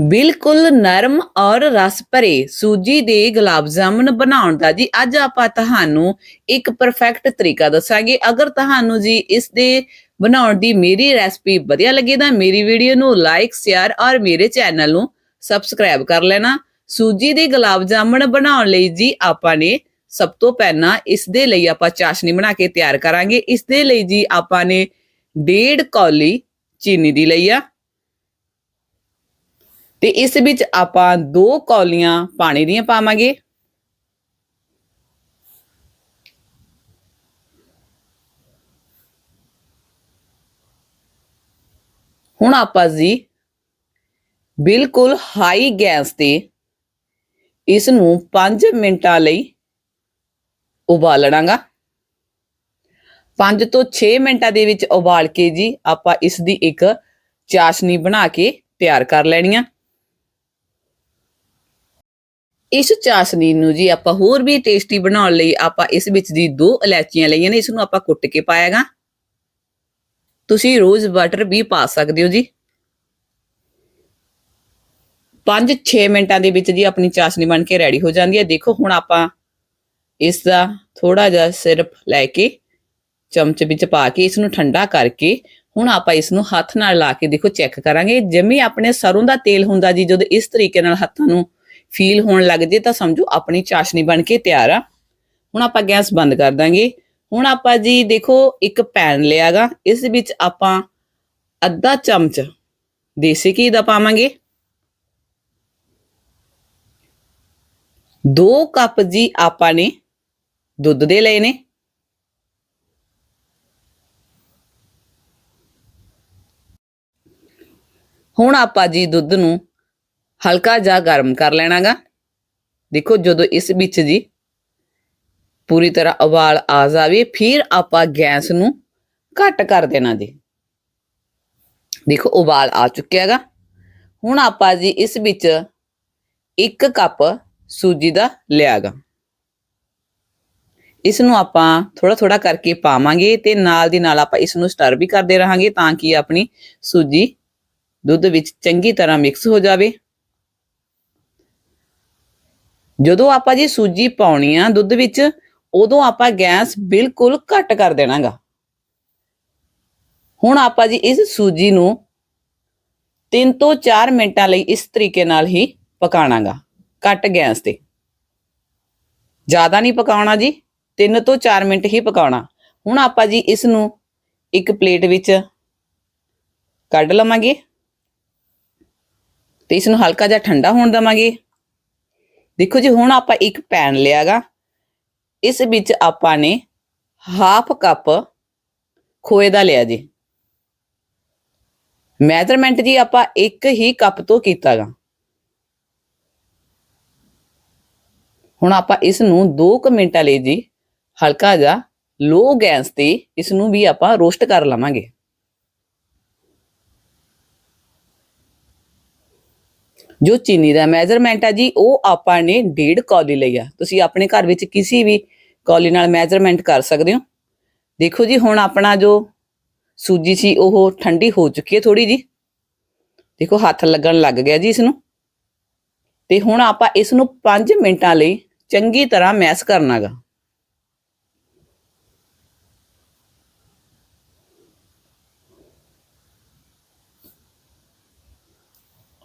ਬਿਲਕੁਲ ਨਰਮ ਔਰ ਰਸ ਭਰੇ ਸੂਜੀ ਦੇ ਗੁਲਾਬ ਜਾਮਨ ਬਣਾਉਣ ਦਾ ਜੀ। ਅੱਜ ਆਪਾਂ ਤੁਹਾਨੂੰ ਇੱਕ ਪਰਫੈਕਟ ਤਰੀਕਾ ਦੱਸਾਂਗੇ। ਅਗਰ ਤੁਹਾਨੂੰ ਜੀ ਇਸ ਦੇ ਬਣਾਉਣ ਦੀ ਮੇਰੀ ਰੈਸਪੀ ਵਧੀਆ ਲੱਗੇ ਤਾਂ ਮੇਰੀ ਵੀਡੀਓ ਨੂੰ ਲਾਈਕ ਸ਼ੇਅਰ ਔਰ ਮੇਰੇ ਚੈਨਲ ਨੂੰ ਸਬਸਕ੍ਰਾਈਬ ਕਰ ਲੈਣਾ। ਸੂਜੀ ਦੇ ਗੁਲਾਬ ਜਾਮਨ ਬਣਾਉਣ ਲਈ ਜੀ ਆਪਾਂ ਨੇ ਸਭ ਤੋਂ ਪਹਿਲਾਂ ਇਸ ਦੇ ਲਈ ਆਪਾਂ ਚਾਸ਼ਨੀ ਬਣਾ ਕੇ ਤਿਆਰ ਕਰਾਂਗੇ। ਇਸ ਦੇ ਲਈ ਜੀ ਆਪਾਂ ਨੇ ਡੇਢ ਕੌਲੀ ਚੀਨੀ ਦੀ ਲਈ ਆ। ਤੇ ਇਸ ਵਿੱਚ ਆਪਾਂ ਦੋ ਕੌਲੀਆਂ ਪਾਣੀ ਦੀਆਂ ਪਾਵਾਂਗੇ। ਹੁਣ ਆਪਾਂ ਜੀ ਬਿਲਕੁਲ ਹਾਈ ਗੈਸ ਤੇ ਇਸ ਨੂੰ 5 ਮਿੰਟਾਂ ਲਈ ਉਬਾਲਣਾਗਾ। 5 ਤੋਂ 6 ਮਿੰਟਾਂ ਦੇ ਵਿੱਚ ਉਬਾਲ ਕੇ ਜੀ ਆਪਾਂ ਇਸ ਦੀ ਇੱਕ ਚਾਸ਼ਨੀ ਬਣਾ ਕੇ ਤਿਆਰ ਕਰ ਲੈਣੀ ਆ। ਇਸ ਚਾਸ਼ਨੀ ਨੂੰ ਜੀ ਆਪਾਂ ਹੋਰ ਵੀ ਟੇਸਟੀ ਬਣਾਉਣ ਲਈ ਆਪਾਂ ਇਸ ਵਿੱਚ ਦੀ ਦੋ ਇਲਾਚੀਆਂ ਲਈਆਂ ਨੇ, ਇਸ ਨੂੰ ਆਪਾਂ ਕੁੱਟ ਕੇ ਪਾਇਆਗਾ। ਤੁਸੀਂ ਰੋਜ਼ ਬਟਰ ਵੀ ਪਾ ਸਕਦੇ ਹੋ ਜੀ। 5-6 ਮਿੰਟਾਂ ਦੇ ਵਿੱਚ ਜੀ ਆਪਣੀ ਚਾਸ਼ਨੀ ਬਣ ਕੇ ਰੈਡੀ ਹੋ ਜਾਂਦੀ ਹੈ। ਦੇਖੋ, ਹੁਣ ਆਪਾਂ ਇਸ ਦਾ ਥੋੜਾ ਜਿਹਾ ਸਿਰਪ ਲੈ ਕੇ ਚਮਚ ਵਿੱਚ ਪਾ ਕੇ ਇਸ ਨੂੰ ਠੰਡਾ ਕਰਕੇ ਹੁਣ ਆਪਾਂ ਇਸ ਨੂੰ ਹੱਥ ਨਾਲ ਲਾ ਕੇ ਦੇਖੋ, ਚੈੱਕ ਕਰਾਂਗੇ। ਜਿਵੇਂ ਆਪਣੇ ਸਰੋਂ ਦਾ ਤੇਲ ਹੁੰਦਾ ਜੀ, ਜਦੋਂ ਇਸ ਤਰੀਕੇ ਨਾਲ ਹੱਥਾਂ ਨੂੰ ਫੀਲ ਹੋਣ ਲੱਗ ਜੇ ਤਾਂ ਸਮਝੋ ਆਪਣੀ ਚਾਸ਼ਨੀ ਬਣ ਕੇ ਤਿਆਰ ਆ। ਹੁਣ ਆਪਾਂ ਗੈਸ ਬੰਦ ਕਰ ਦਾਂਗੇ। ਹੁਣ ਆਪਾਂ ਜੀ ਦੇਖੋ ਇੱਕ ਪੈਨ ਲਿਆਗਾ। ਇਸ ਵਿੱਚ ਆਪਾਂ ਅੱਧਾ ਚਮਚ ਦੇਸੀ ਘੀ ਦਾ ਪਾਵਾਂਗੇ। 2 ਕੱਪ ਜੀ ਆਪਾਂ ਨੇ ਦੁੱਧ ਦੇ ਲਏ ਨੇ। ਹੁਣ ਆਪਾਂ ਜੀ ਦੁੱਧ ਨੂੰ ਹਲਕਾ ਜਿਹਾ ਗਰਮ ਕਰ ਲੈਣਾਗਾ। ਦੇਖੋ ਜਦੋਂ ਇਸ ਵਿੱਚ ਜੀ ਪੂਰੀ ਤਰ੍ਹਾਂ ਉਬਾਲ ਆ ਜਾਵੇ, ਫਿਰ ਆਪਾਂ ਗੈਸ ਨੂੰ ਘੱਟ ਕਰ ਦੇਣਾ ਜੀ। ਦੇਖੋ ਉਬਾਲ ਆ ਚੁੱਕਿਆ ਹੈਗਾ ਹੁਣ ਆਪਾਂ ਜੀ ਇਸ ਵਿੱਚ 1 ਕੱਪ ਸੂਜੀ ਦਾ ਲਿਆਗਾ। ਇਸ ਨੂੰ ਆਪਾਂ ਥੋੜਾ ਥੋੜਾ ਕਰਕੇ ਪਾਵਾਂਗੇ ਤੇ ਨਾਲ ਦੀ ਨਾਲ ਆਪਾਂ ਇਸ ਨੂੰ ਸਟਰ ਵੀ ਕਰਦੇ ਰਹਾਂਗੇ ਤਾਂ ਕਿ ਆਪਣੀ ਸੂਜੀ ਦੁੱਧ ਵਿੱਚ ਚੰਗੀ ਤਰ੍ਹਾਂ ਮਿਕਸ ਹੋ ਜਾਵੇ। ਜਦੋਂ ਆਪਾਂ ਜੀ ਸੂਜੀ ਪਾਉਣੀ ਆ ਦੁੱਧ ਵਿੱਚ, ਉਦੋਂ ਆਪਾਂ ਗੈਸ ਬਿਲਕੁਲ ਘੱਟ ਕਰ ਦੇਣਾਗਾ। ਹੁਣ ਆਪਾਂ ਜੀ ਇਸ ਸੂਜੀ ਨੂੰ 3 ਤੋਂ 4 ਮਿੰਟਾਂ ਲਈ ਇਸ ਤਰੀਕੇ ਨਾਲ ਹੀ ਪਕਾਣਾਗਾ, ਘੱਟ ਗੈਸ ਤੇ। ਜ਼ਿਆਦਾ ਨਹੀਂ ਪਕਾਉਣਾ ਜੀ 3 ਤੋਂ 4 ਮਿੰਟ ਹੀ ਪਕਾਉਣਾ। ਹੁਣ ਆਪਾਂ ਜੀ ਇਸ ਨੂੰ ਇੱਕ ਪਲੇਟ ਵਿੱਚ ਕੱਢ ਲਵਾਂਗੇ ਤੇ ਇਸ ਨੂੰ ਹਲਕਾ ਜਿਹਾ ਠੰਡਾ ਹੋਣ ਦਵਾਂਗੇ। ਦੇਖੋ ਜੀ, ਹੁਣ ਆਪਾਂ ਇੱਕ ਪੈਨ ਲਿਆਗਾ। ਇਸ ਵਿੱਚ ਆਪਾਂ ਨੇ ਹਾਫ ਕੱਪ ਖੋਏ ਦਾ ਲਿਆ ਜੀ। ਮੈਜ਼ਰਮੈਂਟ ਜੀ, ਆਪਾਂ ਇੱਕ ਹੀ ਕੱਪ ਤੋਂ ਕੀਤਾਗਾ। ਹੁਣ ਆਪਾਂ ਇਸ ਨੂੰ 2 ਕੁ ਮਿੰਟਾਂ ਲਈ ਜੀ, ਹਲਕਾ ਜਿਹਾ ਲੋ ਗੈਸ ਤੇ ਇਸ ਨੂੰ ਵੀ ਆਪਾਂ ਰੋਸਟ ਕਰ ਲਵਾਂਗੇ। ਜੋ ਚੀਨੀ ਦਾ ਮੈਜ਼ਰਮੈਂਟ ਆ ਜੀ, ਉਹ ਆਪਾਂ ਨੇ ਡੇਢ ਕੌਲੀ ਲਈ ਆ। ਤੁਸੀਂ ਆਪਣੇ ਘਰ ਵਿੱਚ ਕਿਸੇ ਵੀ ਕੌਲੀ ਨਾਲ ਮੈਜ਼ਰਮੈਂਟ ਕਰ ਸਕਦੇ ਹੋ। ਦੇਖੋ ਜੀ, ਹੁਣ ਆਪਣਾ ਜੋ ਸੂਜੀ ਸੀ, ਉਹ ਠੰਡੀ ਹੋ ਚੁੱਕੀ ਹੈ ਥੋੜੀ ਜੀ। ਦੇਖੋ, ਹੱਥ ਲੱਗਣ ਲੱਗ ਗਿਆ ਜੀ ਇਸ ਨੂੰ ਤੇ ਹੁਣ ਆਪਾਂ ਇਸ ਨੂੰ 5 ਮਿੰਟਾਂ ਲਈ ਚੰਗੀ ਤਰ੍ਹਾਂ ਮੈਸ਼ ਕਰਨਾਗਾ।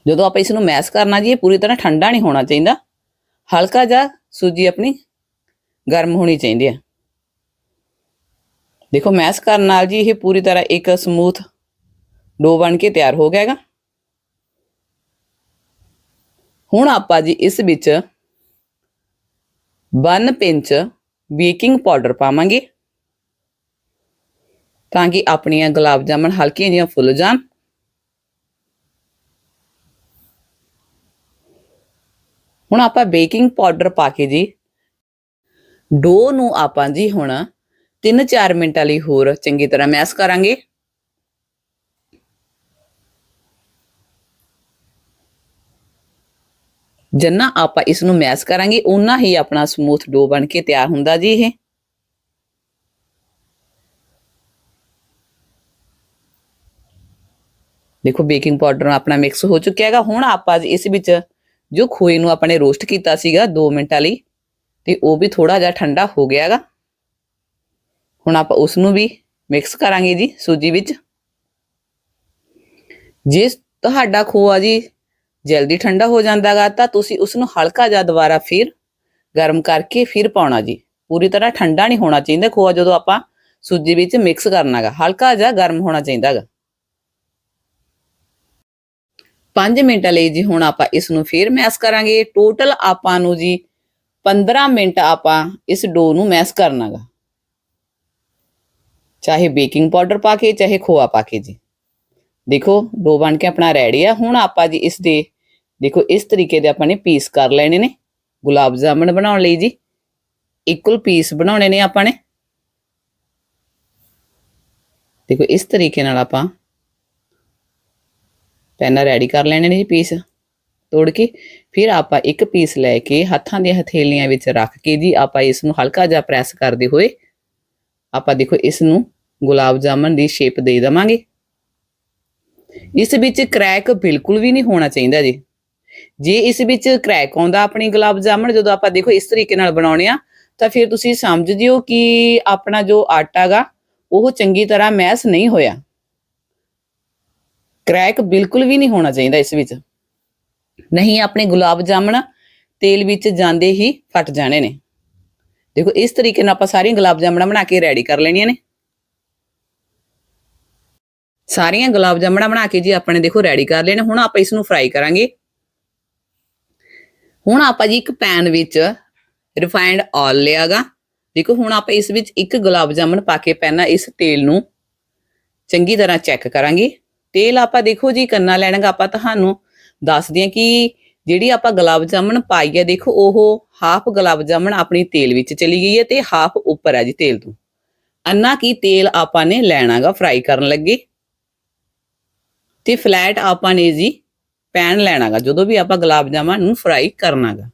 ਜਦੋਂ ਆਪਾਂ ਇਸ ਨੂੰ ਮੈਸ਼ ਕਰਨਾ ਜੀ, ਇਹ ਪੂਰੀ ਤਰ੍ਹਾਂ ਠੰਡਾ ਨਹੀਂ ਹੋਣਾ ਚਾਹੀਦਾ। ਹਲਕਾ ਜਿਹਾ ਸੂਜੀ ਆਪਣੀ ਗਰਮ ਹੋਣੀ ਚਾਹੀਦੀ ਹੈ ਦੇਖੋ, ਮੈਸ਼ ਕਰਨ ਨਾਲ ਜੀ ਇਹ ਪੂਰੀ ਤਰ੍ਹਾਂ ਇੱਕ ਸਮੂਥ ਡੋ ਬਣ ਕੇ ਤਿਆਰ ਹੋ ਗਿਆ ਹੈਗਾ। ਹੁਣ ਆਪਾਂ ਜੀ ਇਸ ਵਿੱਚ 1 ਪਿੰਚ ਬੇਕਿੰਗ ਪਾਊਡਰ ਪਾਵਾਂਗੇ, ਤਾਂ ਕਿ ਆਪਣੀਆਂ ਗੁਲਾਬ ਜਾਮਨ ਹਲਕੀਆਂ ਜਿਹੀਆਂ ਫੁੱਲ ਜਾਣ। ਹੁਣ ਆਪਾਂ ਬੇਕਿੰਗ ਪਾਊਡਰ ਪਾ ਕੇ ਜੀ, ਡੋ ਨੂੰ ਆਪਾਂ ਜੀ ਹੁਣ 3-4 ਮਿੰਟਾਂ ਲਈ ਹੋਰ ਚੰਗੀ ਤਰ੍ਹਾਂ ਮੈਸ਼ ਕਰਾਂਗੇ। ਜਿੰਨਾ ਆਪਾਂ ਇਸ ਨੂੰ ਮੈਸ਼ ਕਰਾਂਗੇ ਉਨਾ ਹੀ ਆਪਣਾ ਸਮੂਥ ਡੋ ਬਣ ਕੇ ਤਿਆਰ ਹੁੰਦਾ ਜੀ ਇਹ। ਦੇਖੋ ਬੇਕਿੰਗ ਪਾਊਡਰ ਆਪਣਾ ਮਿਕਸ ਹੋ ਚੁੱਕਿਆ ਹੈਗਾ, ਹੁਣ ਆਪਾਂ ਜੀ ਇਸ ਵਿੱਚ ਜੋ ਖੋਏ ਨੂੰ ਆਪਾਂ ਨੇ ਰੋਸਟ ਕੀਤਾ ਸੀਗਾ 2 ਮਿੰਟਾਂ ਲਈ, ਤੇ ਉਹ ਵੀ ਥੋੜਾ ਜਿਹਾ ਠੰਡਾ ਹੋ ਗਿਆ ਹੈਗਾ ਹੁਣ ਆਪਾਂ ਉਸ ਨੂੰ ਵੀ ਮਿਕਸ ਕਰਾਂਗੇ ਜੀ ਸੂਜੀ ਵਿੱਚ। ਜੇ ਤੁਹਾਡਾ ਖੋਆ ਜੀ ਜਲਦੀ ਠੰਡਾ ਹੋ ਜਾਂਦਾਗਾ, ਤਾਂ ਤੁਸੀਂ ਉਸ ਨੂੰ ਹਲਕਾ ਜਿਹਾ ਦੁਬਾਰਾ ਫਿਰ ਗਰਮ ਕਰਕੇ ਫਿਰ ਪਾਉਣਾ ਜੀ। ਪੂਰੀ ਤਰ੍ਹਾਂ ਠੰਡਾ ਨਹੀਂ ਹੋਣਾ ਚਾਹੀਦਾ ਖੋਆ ਜਦੋਂ ਆਪਾਂ ਸੂਜੀ ਵਿੱਚ ਮਿਕਸ ਕਰਨਾਗਾ। ਹਲਕਾ ਜਿਹਾ ਗਰਮ ਹੋਣਾ ਚਾਹੀਦਾਗਾ। 5 ਮਿੰਟ ਲਈ ਜੀ ਹੁਣ ਆਪਾਂ ਇਸ ਨੂੰ ਫੇਰ ਮੈਸ਼ ਕਰਾਂਗੇ। ਟੋਟਲ ਆਪਾਂ ਨੂੰ ਜੀ 15 ਮਿੰਟ ਆਪਾਂ ਇਸ ਡੋ ਨੂੰ ਮੈਸ਼ ਕਰਨਾਗਾ ਚਾਹੇ ਬੇਕਿੰਗ ਪਾਊਡਰ ਪਾ ਕੇ, ਚਾਹੇ ਖੋਆ ਪਾ ਕੇ ਜੀ। ਦੇਖੋ, ਡੋ ਬਣ ਕੇ ਆਪਣਾ ਰੈਡੀ ਆ। ਹੁਣ ਆਪਾਂ ਜੀ ਇਸ ਦੇ ਦੇਖੋ, ਇਸ ਤਰੀਕੇ ਦੇ ਆਪਾਂ ਨੇ ਪੀਸ ਕਰ ਲੈਣੇ ਨੇ। ਗੁਲਾਬ ਜਾਮਣ ਬਣਾਉਣ ਲਈ ਜੀ। ਇਕੁਅਲ ਪੀਸ ਬਣਾਉਣੇ ਨੇ ਆਪਾਂ ਨੇ। ਦੇਖੋ, ਇਸ ਤਰੀਕੇ ਨਾਲ ਆਪਾਂ ਪਹਿਲਾਂ ਰੈਡੀ ਕਰ ਲੈਣੇ ਨੇ ਜੀ ਪੀਸ ਤੋੜ ਕੇ ਫਿਰ ਆਪਾਂ ਇੱਕ ਪੀਸ ਲੈ ਕੇ ਹੱਥਾਂ ਦੀਆਂ ਹਥੇਲੀਆਂ ਵਿੱਚ ਰੱਖ ਕੇ ਜੀ ਆਪਾਂ ਇਸ ਨੂੰ ਹਲਕਾ ਜਿਹਾ ਪ੍ਰੈਸ ਕਰਦੇ ਹੋਏ ਆਪਾਂ ਦੇਖੋ ਇਸ ਨੂੰ ਗੁਲਾਬ ਜਾਮਨ ਦੀ ਸ਼ੇਪ ਦੇ ਦਵਾਂਗੇ। ਇਸ ਵਿੱਚ ਕ੍ਰੈਕ ਬਿਲਕੁਲ ਵੀ ਨਹੀਂ ਹੋਣਾ ਚਾਹੀਦਾ ਜੀ। ਜੇ ਇਸ ਵਿੱਚ ਕ੍ਰੈਕ ਆਉਂਦਾ ਆਪਣੀ ਗੁਲਾਬ ਜਾਮਨ ਜਦੋਂ ਆਪਾਂ ਦੇਖੋ ਇਸ ਤਰੀਕੇ ਨਾਲ ਬਣਾਉਣੇ ਆ, ਤਾਂ ਫਿਰ ਤੁਸੀਂ ਸਮਝ ਜਿਓ ਕਿ ਆਪਣਾ ਜੋ ਆਟਾ ਗਾ, ਉਹ ਚੰਗੀ ਤਰ੍ਹਾਂ ਮੈਸ਼ ਨਹੀਂ ਹੋਇਆ। ਕ੍ਰੈਕ ਬਿਲਕੁਲ ਵੀ ਨਹੀਂ ਹੋਣਾ ਚਾਹੀਦਾ ਇਸ ਵਿੱਚ। ਨਹੀਂ ਆਪਣੇ ਗੁਲਾਬ ਜਾਮਣ ਤੇਲ ਵਿੱਚ ਜਾਂਦੇ ਹੀ ਫਟ ਜਾਣੇ ਨੇ। ਦੇਖੋ, ਇਸ ਤਰੀਕੇ ਨਾਲ ਆਪਾਂ ਸਾਰੀਆਂ ਗੁਲਾਬ ਜਾਮਣਾ ਬਣਾ ਕੇ ਰੈਡੀ ਕਰ ਲੈਣੀਆਂ ਨੇ। ਸਾਰੀਆਂ ਗੁਲਾਬ ਜਾਮਣਾ ਬਣਾ ਕੇ ਜੀ ਆਪਣੇ ਦੇਖੋ ਰੈਡੀ ਕਰ ਲੈਣੇ। ਹੁਣ ਆਪਾਂ ਇਸ ਨੂੰ ਫਰਾਈ ਕਰਾਂਗੇ। ਹੁਣ ਆਪਾਂ ਜੀ ਇੱਕ ਪੈਨ ਵਿੱਚ ਰਿਫਾਈਨਡ ਆਇਲ ਲਿਆਗਾ। ਦੇਖੋ, ਹੁਣ ਆਪਾਂ ਇਸ ਵਿੱਚ ਇੱਕ ਗੁਲਾਬ ਜਾਮਣ ਪਾ ਕੇ ਪਹਿਲਾਂ ਇਸ ਤੇਲ ਨੂੰ ਚੰਗੀ ਤਰ੍ਹਾਂ ਚੈੱਕ ਕਰਾਂਗੇ। ਤੇਲ ਆਪਾਂ ਦੇਖੋ ਜੀ ਕੰਨਾ ਲੈਣਾਗਾ ਆਪਾਂ ਤੁਹਾਨੂੰ ਦੱਸਦੇ ਹਾਂ ਕਿ ਜਿਹੜੀ ਆਪਾਂ ਗੁਲਾਬ ਜਾਮਣ ਪਾਈ ਹੈ, ਦੇਖੋ ਉਹ ਹਾਫ ਗੁਲਾਬ ਜਾਮਣ ਆਪਣੀ ਤੇਲ ਵਿੱਚ ਚਲੀ ਗਈ ਹੈ ਤੇ ਹਾਫ ਉੱਪਰ ਹੈ ਜੀ ਤੇਲ ਤੋਂ। ਅੰਨਾ ਕੀ ਤੇਲ ਆਪਾਂ ਨੇ ਲੈਣਾਗਾ ਫਰਾਈ ਕਰਨ ਲੱਗੇ। ਤੇ ਫਲੈਟ ਆਪਾਂ ਨੇ ਜੀ ਪੈਨ ਲੈਣਾਗਾ, ਜਦੋਂ ਵੀ ਆਪਾਂ ਗੁਲਾਬ ਜਾਮਣ ਨੂੰ ਫਰਾਈ ਕਰਨਾਗਾ।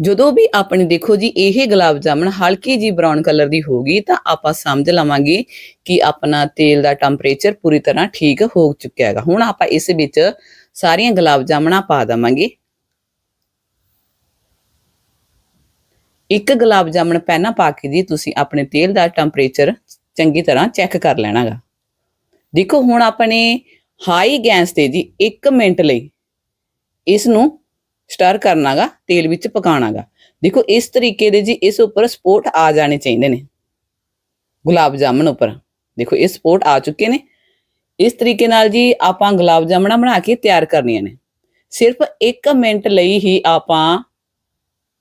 ਜਦੋਂ ਵੀ ਆਪਣੀ ਦੇਖੋ ਜੀ, ਇਹ ਗੁਲਾਬ ਜਾਮਣ ਹਲਕੀ ਜੀ ਬ੍ਰਾਊਨ ਕਲਰ ਦੀ ਹੋਗੀ ਤਾਂ ਆਪਾਂ ਸਮਝ ਲਵਾਂਗੇ ਕਿ ਆਪਣਾ ਤੇਲ ਦਾ ਟੈਂਪਰੇਚਰ ਪੂਰੀ ਤਰ੍ਹਾਂ ਠੀਕ ਹੋ ਚੁੱਕਿਆ ਹੈਗਾ। ਹੁਣ ਆਪਾਂ ਇਸ ਵਿੱਚ ਸਾਰੀਆਂ ਗੁਲਾਬ ਜਾਮਣਾ ਪਾ ਦਵਾਂਗੇ। ਇੱਕ ਗੁਲਾਬ ਜਾਮਣ ਪਹਿਲਾਂ ਪਾ ਕੇ ਜੀ, ਤੁਸੀਂ ਆਪਣੇ ਤੇਲ ਦਾ ਟੈਂਪਰੇਚਰ ਚੰਗੀ ਤਰ੍ਹਾਂ ਚੈੱਕ ਕਰ ਲੈਣਾਗਾ ਦੇਖੋ, ਹੁਣ ਆਪਣੇ ਹਾਈ ਗੈਸ ਤੇ ਜੀ 1 ਮਿੰਟ ਲਈ ਇਸ ਨੂੰ ਸਟਰ ਕਰਨਾਗਾ, ਤੇਲ ਵਿੱਚ ਪਕਾਣਾਗਾ ਦੇਖੋ, ਇਸ ਤਰੀਕੇ ਦੇ ਜੀ ਇਸ ਉੱਪਰ ਸਪੋਰਟ ਆ ਜਾਣੇ ਚਾਹੀਦੇ ਨੇ। ਗੁਲਾਬ ਜਾਮਣ ਉੱਪਰ। ਦੇਖੋ, ਇਹ ਸਪੋਰਟ ਆ ਚੁੱਕੇ ਨੇ। ਇਸ ਤਰੀਕੇ ਨਾਲ ਜੀ ਆਪਾਂ ਗੁਲਾਬ ਜਾਮਣਾ ਬਣਾ ਕੇ ਤਿਆਰ ਕਰਨੀਆਂ ਨੇ। ਸਿਰਫ 1 ਮਿੰਟ ਲਈ ਹੀ ਆਪਾਂ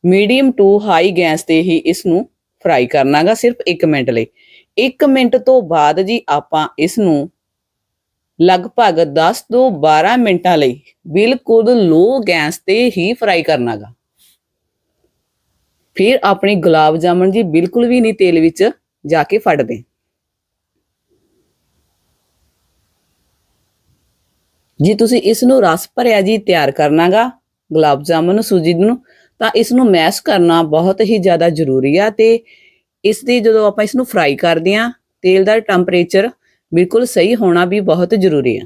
ਮੀਡੀਅਮ ਟੂ ਹਾਈ ਗੈਸ ਤੇ ਹੀ ਇਸ ਨੂੰ ਫਰਾਈ ਕਰਨਾਗਾ ਸਿਰਫ 1 ਮਿੰਟ ਲਈ। 1 ਮਿੰਟ ਤੋਂ ਬਾਅਦ ਜੀ ਆਪਾਂ ਇਸ ਨੂੰ ਲਗਭਗ 10 ਤੋਂ 12 ਮਿੰਟਾਂ ਲਈ ਬਿਲਕੁਲ ਲੋ ਗੈਸ ਤੇ ਹੀ ਫਰਾਈ ਕਰਨਾਗਾ। ਫਿਰ ਆਪਣੀ ਗੁਲਾਬ ਜਾਮਣ ਜੀ ਬਿਲਕੁਲ ਵੀ ਨਹੀਂ ਤੇਲ ਵਿੱਚ ਜਾ ਕੇ ਫੜਦੇ। ਜੀ ਤੁਸੀਂ ਇਸ ਨੂੰ ਰਸ ਭਰਿਆ ਜੀ ਤਿਆਰ ਕਰਨਾਗਾ, ਗੁਲਾਬ ਜਾਮਨ ਨੂੰ, ਸੂਜੀ ਨੂੰ, ਤਾਂ ਇਸ ਨੂੰ ਮੈਸ਼ ਕਰਨਾ ਬਹੁਤ ਹੀ ਜ਼ਿਆਦਾ ਜ਼ਰੂਰੀ ਆ ਤੇ ਇਸ ਦੀ ਜਦੋਂ ਆਪਾਂ ਇਸ ਨੂੰ ਫਰਾਈ ਕਰਦੇ ਆ ਤੇਲ ਦਾ ਟੈਂਪਰੇਚਰ ਬਿਲਕੁਲ ਸਹੀ ਹੋਣਾ ਵੀ ਬਹੁਤ ਜ਼ਰੂਰੀ ਹੈ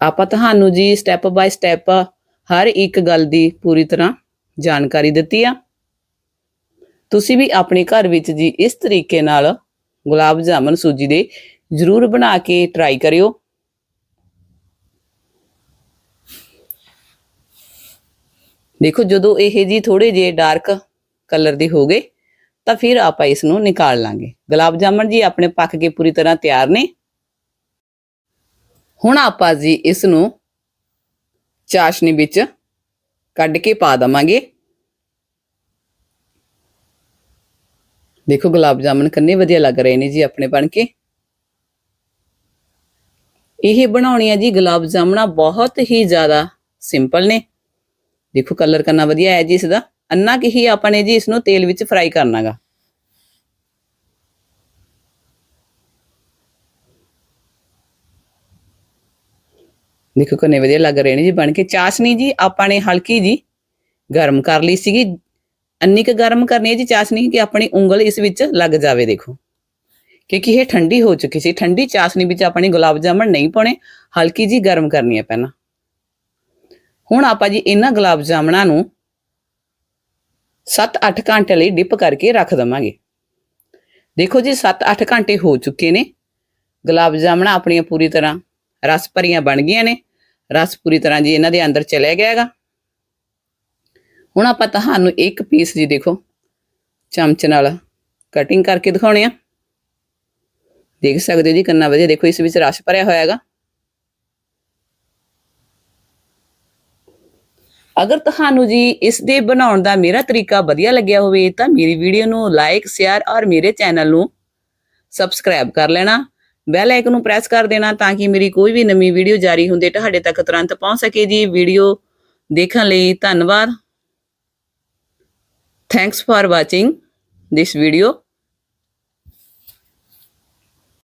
ਆਪਾਂ ਤੁਹਾਨੂੰ ਜੀ ਸਟੈਪ ਬਾਈ ਸਟੈਪ ਹਰ ਇੱਕ ਗੱਲ ਦੀ ਪੂਰੀ ਤਰ੍ਹਾਂ ਜਾਣਕਾਰੀ ਦਿੱਤੀ ਆ। ਤੁਸੀਂ ਵੀ ਆਪਣੇ ਘਰ ਵਿੱਚ ਜੀ ਇਸ ਤਰੀਕੇ ਨਾਲ ਗੁਲਾਬ ਜਾਮਨ ਸੂਜੀ ਦੇ ਜ਼ਰੂਰ ਬਣਾ ਕੇ ਟਰਾਈ ਕਰਿਓ। ਦੇਖੋ ਜਦੋਂ ਇਹ ਜੀ ਥੋੜੇ ਜੇ ਡਾਰਕ ਕਲਰ ਦੇ ਹੋ ਗਏ ਤਾਂ ਫਿਰ ਆਪਾਂ ਇਸ ਨੂੰ ਨਿਕਾਲ ਲਾਂਗੇ। ਗੁਲਾਬ ਜਾਮਣ ਜੀ ਆਪਣੇ ਪੱਕ ਕੇ ਪੂਰੀ ਤਰ੍ਹਾਂ ਤਿਆਰ ਨੇ। ਹੁਣ ਆਪਾਂ ਜੀ ਇਸ ਨੂੰ ਚਾਸ਼ਨੀ ਵਿੱਚ ਕੱਢ ਕੇ ਪਾ ਦਵਾਂਗੇ। ਦੇਖੋ ਗੁਲਾਬ ਜਾਮਨ ਕਿੰਨੇ ਵਧੀਆ ਲੱਗ ਰਹੇ ਨੇ ਜੀ ਆਪਣੇ ਬਣ ਕੇ। ਇਹ ਬਣਾਉਣੀ ਬਣਾਉਣੀਆਂ ਜੀ ਗੁਲਾਬ ਜਾਮਣਾ ਬਹੁਤ ਹੀ ਜ਼ਿਆਦਾ ਸਿੰਪਲ ਨੇ। ਦੇਖੋ ਕਲਰ ਕਰਨਾ ਵਧੀਆ ਹੈ ਜੀ ਇਸ ਦਾ ਅੰਨਾ ਕਿ ਹੀ ਆਪਾਂ ਨੇ ਜੀ ਇਸ ਨੂੰ ਤੇਲ ਵਿੱਚ ਫਰਾਈ ਕਰਨਾਗਾ। ਦੇਖੋ ਕਿੰਨੇ ਵਧੀਆ ਲੱਗ ਰਹੇ ਨੇ ਜੀ ਬਣ ਕੇ। ਚਾਸ਼ਨੀ ਜੀ, ਆਪਾਂ ਨੇ ਹਲਕੀ ਜੀ ਗਰਮ ਕਰ ਲਈ ਸੀਗੀ। ਅੰਨੀ ਕੁ ਗਰਮ ਕਰਨੀ ਹੈ ਜੀ ਚਾਸ਼ਨੀ ਕਿ ਆਪਣੀ ਉਂਗਲ ਇਸ ਵਿੱਚ ਲੱਗ ਜਾਵੇ ਦੇਖੋ। ਕਿਉਂਕਿ ਇਹ ਠੰਡੀ ਹੋ ਚੁੱਕੀ ਸੀ। ਠੰਡੀ ਚਾਸ਼ਨੀ ਵਿੱਚ ਆਪਣੀ ਗੁਲਾਬ ਜਾਮਣ ਨਹੀਂ ਪਾਉਣੇ, ਹਲਕੀ ਜੀ ਗਰਮ ਕਰਨੀ ਹੈ ਪਹਿਲਾਂ। ਹੁਣ ਆਪਾਂ ਜੀ ਇਹਨਾਂ ਗੁਲਾਬ ਜਾਮਣਾਂ ਨੂੰ 7-8 ਘੰਟੇ ਲਈ ਡਿਪ ਕਰਕੇ ਰੱਖ ਦਵਾਂਗੇ। ਦੇਖੋ ਜੀ 7-8 ਘੰਟੇ ਹੋ ਚੁੱਕੇ ਨੇ। ਗੁਲਾਬ ਜਾਮਣਾਂ ਆਪਣੀਆਂ ਪੂਰੀ ਤਰ੍ਹਾਂ ਰਸ ਭਰੀਆਂ ਬਣ ਗਈਆਂ ਨੇ। ਰਸ ਪੂਰੀ ਤਰ੍ਹਾਂ ਜੀ ਇਹਨਾਂ ਦੇ ਅੰਦਰ ਚਲਿਆ ਗਿਆ ਹੈਗਾ। ਹੁਣ ਆਪਾਂ ਤੁਹਾਨੂੰ ਇੱਕ ਪੀਸ ਜੀ ਦੇਖੋ, ਚਮਚ ਨਾਲ ਕਟਿੰਗ ਕਰਕੇ ਦਿਖਾਉਣੇ ਆ। ਦੇਖ ਸਕਦੇ ਹੋ ਜੀ ਕਿੰਨਾ ਵਧੀਆ ਦੇਖੋ, ਇਸ ਵਿੱਚ ਰਸ ਭਰਿਆ ਹੋਇਆ ਹੈਗਾ। ਅਗਰ ਤੁਹਾਨੂੰ ਜੀ ਇਸ ਦੇ ਬਣਾਉਣ ਦਾ ਮੇਰਾ ਤਰੀਕਾ ਵਧੀਆ ਲੱਗਿਆ ਹੋਵੇ, ਤਾਂ ਮੇਰੀ ਵੀਡੀਓ ਨੂੰ ਲਾਈਕ ਸ਼ੇਅਰ ਔਰ ਮੇਰੇ ਚੈਨਲ ਨੂੰ ਸਬਸਕ੍ਰਾਈਬ ਕਰ ਲੈਣਾ। ਬੈਲ ਆਈਕਨ ਨੂੰ ਪ੍ਰੈਸ ਕਰ ਦੇਣਾ ਤਾਂ ਕਿ ਮੇਰੀ ਕੋਈ ਵੀ ਨਵੀਂ ਵੀਡੀਓ ਜਾਰੀ ਹੁੰਦੇ ਤੁਹਾਡੇ ਤੱਕ ਤੁਰੰਤ ਪਹੁੰਚ ਸਕੇ ਜੀ। ਵੀਡੀਓ ਦੇਖਣ ਲਈ ਧੰਨਵਾਦ। Thanks for watching this video